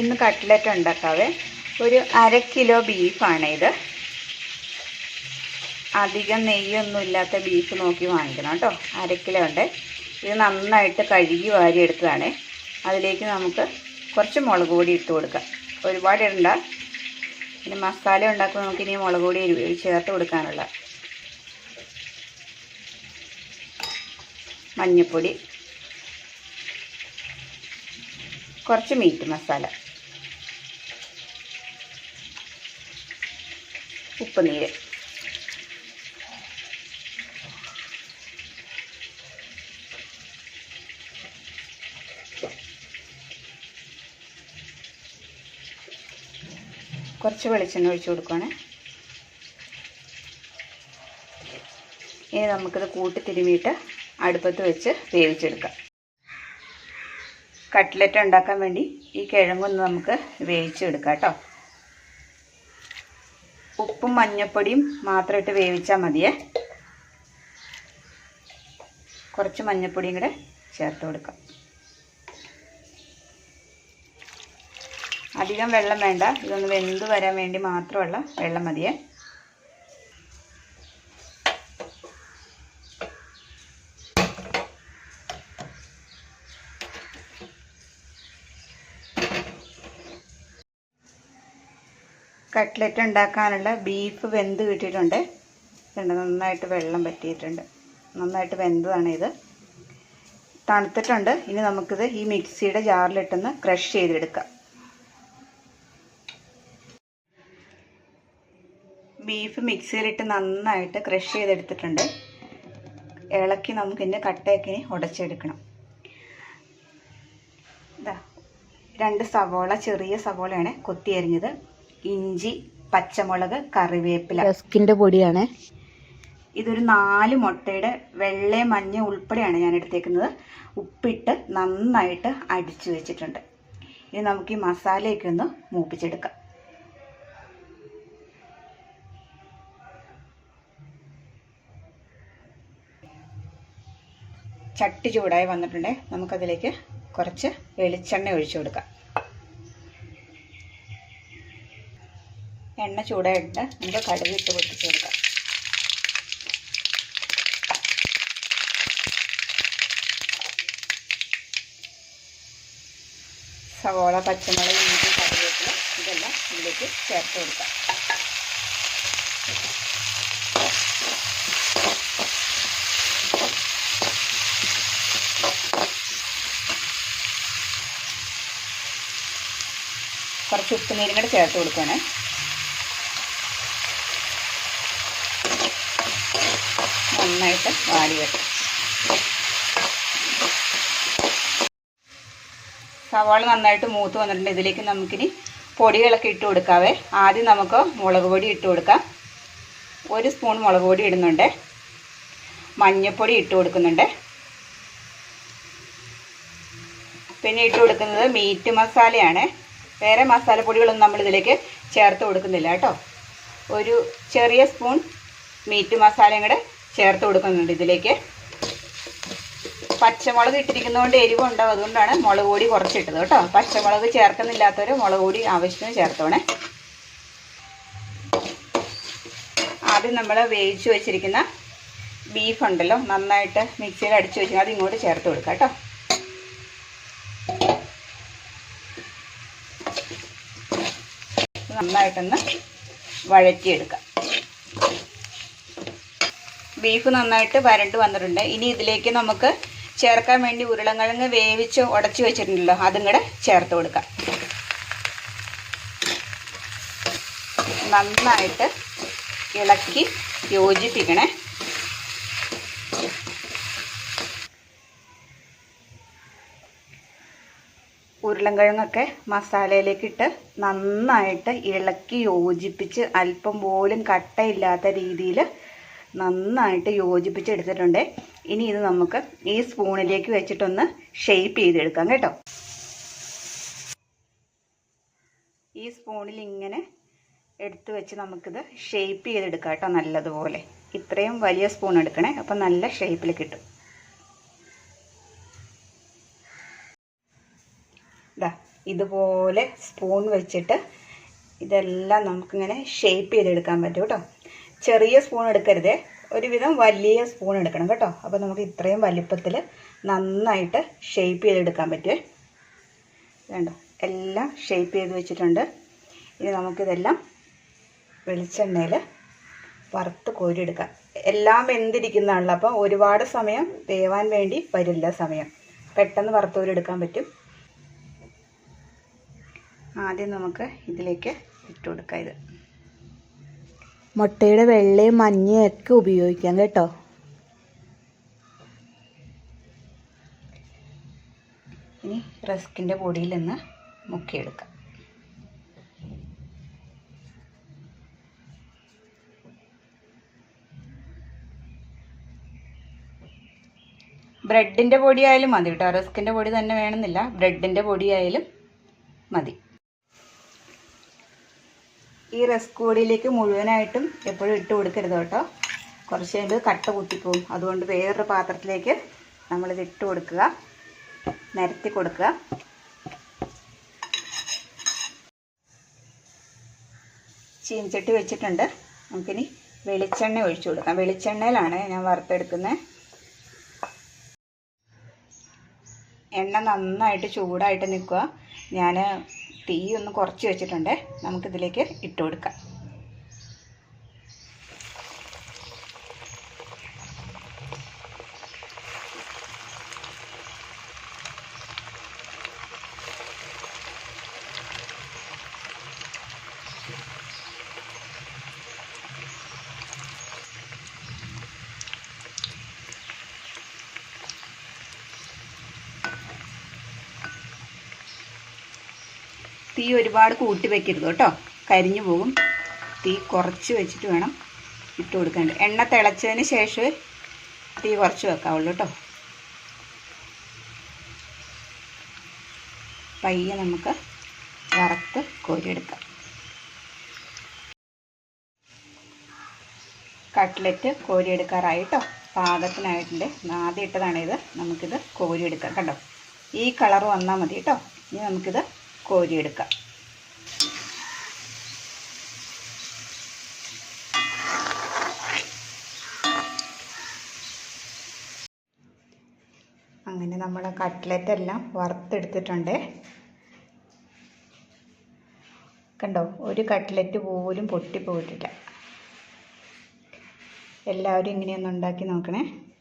ഇന്ന് കട്ട്ലറ്റ് ഉണ്ടാക്കാവേ. ഒരു അര കിലോ ബീഫാണ് ഇത്. അധികം നെയ്യൊന്നും ഇല്ലാത്ത ബീഫ് നോക്കി വാങ്ങിക്കണം കേട്ടോ. അര കിലോ ഉണ്ട്. ഇത് നന്നായിട്ട് കഴുകി വാരി എടുത്തതാണ്. അതിലേക്ക് നമുക്ക് കുറച്ച് മുളക് പൊടി ഇട്ട് കൊടുക്കാം. ഒരുപാട് ഇടണ്ട. പിന്നെ മസാല ഉണ്ടാക്കുമ്പോൾ നമുക്ക് ഇനി മുളക് പൊടി ചേർത്ത് കൊടുക്കാനുള്ള മഞ്ഞൾപ്പൊടി കുറച്ച് മീറ്റ് മസാല. ഉപ്പുനീര്. കുറച്ച് വെളിച്ചെണ്ണ ഒഴിച്ച് കൊടുക്കുകയാണ് ഇനി നമുക്കിത് കൂട്ടി തിരുമിയിട്ട് അടുപ്പത്ത് വെച്ച് വേവിച്ചെടുക്കാം. കട്ട്ലറ്റ് ഉണ്ടാക്കാൻ വേണ്ടി ഈ കിഴങ്ങൊന്ന് നമുക്ക് വേവിച്ചെടുക്കാം കേട്ടോ. ഉപ്പും മഞ്ഞപ്പൊടിയും മാത്രം ഇട്ട് വേവിച്ചാൽ മതിയേ. കുറച്ച് മഞ്ഞപ്പൊടിയും കൂടെ ചേർത്ത് കൊടുക്കാം. അധികം വെള്ളം വേണ്ട. ഇതൊന്ന് വെന്ത് വരാൻ വേണ്ടി മാത്രമുള്ള വെള്ളം മതിയേ. കട്ട്ലറ്റ് ഉണ്ടാക്കാനുള്ള ബീഫ് വെന്ത് കിട്ടിയിട്ടുണ്ട്. കണ്ടോ നന്നായിട്ട് വെള്ളം പറ്റിയിട്ടുണ്ട് നന്നായിട്ട് വെന്തതാണ് ഇത്. തണുത്തിട്ടുണ്ട്. ഇനി നമുക്കിത് ഈ മിക്സിയുടെ ജാറിലിട്ടൊന്ന് ക്രഷ് ചെയ്തെടുക്കാം. ബീഫ് മിക്സിയിലിട്ട് നന്നായിട്ട് ക്രഷ് ചെയ്തെടുത്തിട്ടുണ്ട്. ഇളക്കി നമുക്കിന്റെ കട്ടയൊക്കെ ഉടച്ചെടുക്കണം. ഇതാ രണ്ട് സവോള ചെറിയ സവോളയാണ് കൊത്തി അരിഞ്ഞത് ഇഞ്ചി പച്ചമുളക് കറിവേപ്പില. റസ്കിന്റെ പൊടിയാണ്. ഇതൊരു നാല് മുട്ടയുടെ വെള്ള മഞ്ഞ ഉൾപ്പെടെയാണ് ഞാൻ എടുത്തേക്കുന്നത് ഉപ്പിട്ട് നന്നായിട്ട് അടിച്ചു വെച്ചിട്ടുണ്ട്. ഇനി നമുക്ക് ഈ മസാലയൊക്കെ ഒന്ന് മൂപ്പിച്ചെടുക്കാം. ചട്ടി ചൂടായി വന്നിട്ടുണ്ട്. നമുക്കതിലേക്ക് കുറച്ച് വെളിച്ചെണ്ണ ഒഴിച്ചു കൊടുക്കാം. എണ്ണ ചൂടായിട്ട് നമുക്ക് കടുക് ഇട്ട് പൊട്ടിച്ച് കൊടുക്കാം. സവോള പച്ചമുളക് ഇഞ്ചി കറിവേപ്പില ഇതെല്ലാം ഇതിലേക്ക് ചേർത്ത് കൊടുക്കാം. കുറച്ച് ഉപ്പുനീരും കൂടെ ചേർത്ത് കൊടുക്കുകയാണ് നന്നായിട്ട് വാടി വരും. സവാള നന്നായിട്ട് മൂത്ത് വന്നിട്ടുണ്ട്. ഇതിലേക്ക് നമുക്കിനി പൊടികളൊക്കെ ഇട്ട് കൊടുക്കാവേ. ആദ്യം നമുക്ക് മുളക് പൊടി ഇട്ട് കൊടുക്കാം. ഒരു സ്പൂൺ മുളക് പൊടി ഇടുന്നുണ്ട്. മഞ്ഞൾപ്പൊടി ഇട്ട് കൊടുക്കുന്നുണ്ട്. പിന്നെ ഇട്ട് കൊടുക്കുന്നത് മീറ്റ് മസാലയാണ്. വേറെ മസാലപ്പൊടികളൊന്നും നമ്മൾ ഇതിലേക്ക് ചേർത്ത് കൊടുക്കുന്നില്ല കേട്ടോ. ഒരു ചെറിയ സ്പൂൺ മീറ്റ് മസാലയും കൂടെ ചേർത്ത് കൊടുക്കുന്നുണ്ട് ഇതിലേക്ക്. പച്ചമുളക് ഇട്ടിരിക്കുന്നതുകൊണ്ട് എരിവുണ്ടാവും. അതുകൊണ്ടാണ് മുളക് പൊടി കുറച്ചിട്ടത് കേട്ടോ. പച്ചമുളക് ചേർക്കുന്നില്ലാത്തവർ മുളക് പൊടി ആവശ്യത്തിന് ചേർത്തോണേ. ആദ്യം നമ്മൾ വേവിച്ച് വെച്ചിരിക്കുന്ന ബീഫ് ഉണ്ടല്ലോ നന്നായിട്ട് മിക്സിയിൽ അടിച്ചു വെച്ചിരിക്കുന്നത് അത് ഇങ്ങോട്ട് ചേർത്ത് കൊടുക്കാം കേട്ടോ. നന്നായിട്ടൊന്ന് വഴറ്റിയെടുക്കാം. ബീഫ് നന്നായിട്ട് വരണ്ട് വന്നിട്ടുണ്ട്. ഇനി ഇതിലേക്ക് നമുക്ക് ചേർക്കാൻ വേണ്ടി ഉരുളങ്കിഴങ്ങ് വേവിച്ച് ഉടച്ച് വെച്ചിട്ടുണ്ടല്ലോ അതും കൂടെ ചേർത്ത് കൊടുക്കാം. നന്നായിട്ട് ഇളക്കി യോജിപ്പിക്കണേ. ഉരുളൻകിഴങ്ങൊക്കെ മസാലയിലേക്കിട്ട് നന്നായിട്ട് ഇളക്കി യോജിപ്പിച്ച് അല്പം പോലും കട്ടയില്ലാത്ത രീതിയിൽ നന്നായിട്ട് യോജിപ്പിച്ചെടുത്തിട്ടുണ്ട്. ഇനി ഇത് നമുക്ക് ഈ സ്പൂണിലേക്ക് വെച്ചിട്ടൊന്ന് ഷെയ്പ്പ് ചെയ്തെടുക്കാം കേട്ടോ. ഈ സ്പൂണിൽ ഇങ്ങനെ എടുത്ത് വെച്ച് നമുക്കിത് ഷെയ്പ്പ് ചെയ്തെടുക്കാം കേട്ടോ നല്ലതുപോലെ. ഇത്രയും വലിയ സ്പൂൺ എടുക്കണേ അപ്പം നല്ല ഷേപ്പിൽ കിട്ടും. ഇതാ ഇതുപോലെ സ്പൂൺ വെച്ചിട്ട് ഇതെല്ലാം നമുക്കിങ്ങനെ ഷേപ്പ് ചെയ്തെടുക്കാൻ പറ്റും കേട്ടോ. ചെറിയ സ്പൂൺ എടുക്കരുതേ. ഒരുവിധം വലിയ സ്പൂൺ എടുക്കണം കേട്ടോ. അപ്പോൾ നമുക്ക് ഇത്രയും വലിപ്പത്തിൽ നന്നായിട്ട് ഷേപ്പ് ചെയ്തെടുക്കാൻ പറ്റുമേ വേണ്ടോ എല്ലാം ഷേപ്പ് ചെയ്ത് വെച്ചിട്ടുണ്ട്. ഇനി നമുക്കിതെല്ലാം വെളിച്ചെണ്ണയിൽ വറുത്ത് കോരിയെടുക്കാം. എല്ലാം വെന്തിരിക്കുന്നതാണല്ലോ. അപ്പോൾ ഒരുപാട് സമയം വേവാൻ വേണ്ടി വരില്ല സമയം. പെട്ടെന്ന് വറുത്ത് കോരിയെടുക്കാൻ പറ്റും. ആദ്യം നമുക്ക് ഇതിലേക്ക് ഇട്ട് കൊടുക്കാം ഇത്. മുട്ടയുടെ വെള്ളയും മഞ്ഞയും ഒക്കെ ഉപയോഗിക്കാം കേട്ടോ. ഇനി റസ്കിന്റെ പൊടിയിൽ നിന്ന് മുക്കിയെടുക്കാം. ബ്രെഡിന്റെ പൊടിയായാലും മതി കേട്ടോ. റസ്കിന്റെ പൊടി തന്നെ വേണമെന്നില്ല. ബ്രെഡിന്റെ പൊടിയായാലും മതി. ഈ റസ്ക് പൊടിയിലേക്ക് മുഴുവനായിട്ടും എപ്പോഴും ഇട്ട് കൊടുക്കരുത് കേട്ടോ. കുറച്ച് കഴിയുമ്പോൾ കട്ട കുത്തിപ്പോവും. അതുകൊണ്ട് വേറൊരു പാത്രത്തിലേക്ക് നമ്മളിത് ഇട്ട് കൊടുക്കുക. നിരത്തി കൊടുക്കുക. ചീഞ്ചട്ടി വെച്ചിട്ടുണ്ട്. നമുക്കിനി വെളിച്ചെണ്ണ ഒഴിച്ചു കൊടുക്കാം. വെളിച്ചെണ്ണയിലാണ് ഞാൻ വറുത്തെടുക്കുന്നത്. എണ്ണ നന്നായിട്ട് ചൂടായിട്ട് നിൽക്കുക. ഞാൻ തീ ഒന്ന് കുറച്ച് വെച്ചിട്ടുണ്ട്. നമുക്കിതിലേക്ക് ഇട്ട് കൊടുക്കാം തീ ഒരുപാട് കൂട്ടി വെക്കരുത് കേട്ടോ. കരിഞ്ഞു പോകും. തീ കുറച്ച് വെച്ചിട്ട് വേണം ഇട്ട് കൊടുക്കേണ്ടത് എണ്ണ തിളച്ചതിന് ശേഷം തീ കുറച്ച് വെക്കാവുള്ളൂ കേട്ടോ. പയ്യെ നമുക്ക് വറുത്ത് കോരിയെടുക്കാം. കട്ട്ലറ്റ് കോരിയെടുക്കാറായിട്ടോ പാകത്തിനായിട്ടുണ്ട്. ആദ്യം ഇട്ടതാണിത്. നമുക്കിത് കോരിയെടുക്കാം കണ്ടോ? ഈ കളർ വന്നാൽ മതി കേട്ടോ. ഇനി നമുക്കിത് കോരിയെടുക്കാം. അങ്ങനെ നമ്മൾ കട്ട്ലറ്റ് എല്ലാം വറുത്തെടുത്തിട്ടുണ്ട്. കണ്ടോ ഒരു കട്ട്ലറ്റ് പോലും പൊട്ടിപ്പോയിട്ടില്ല. എല്ലാവരും ഇങ്ങനെയൊന്ന് ഉണ്ടാക്കി നോക്കണേ.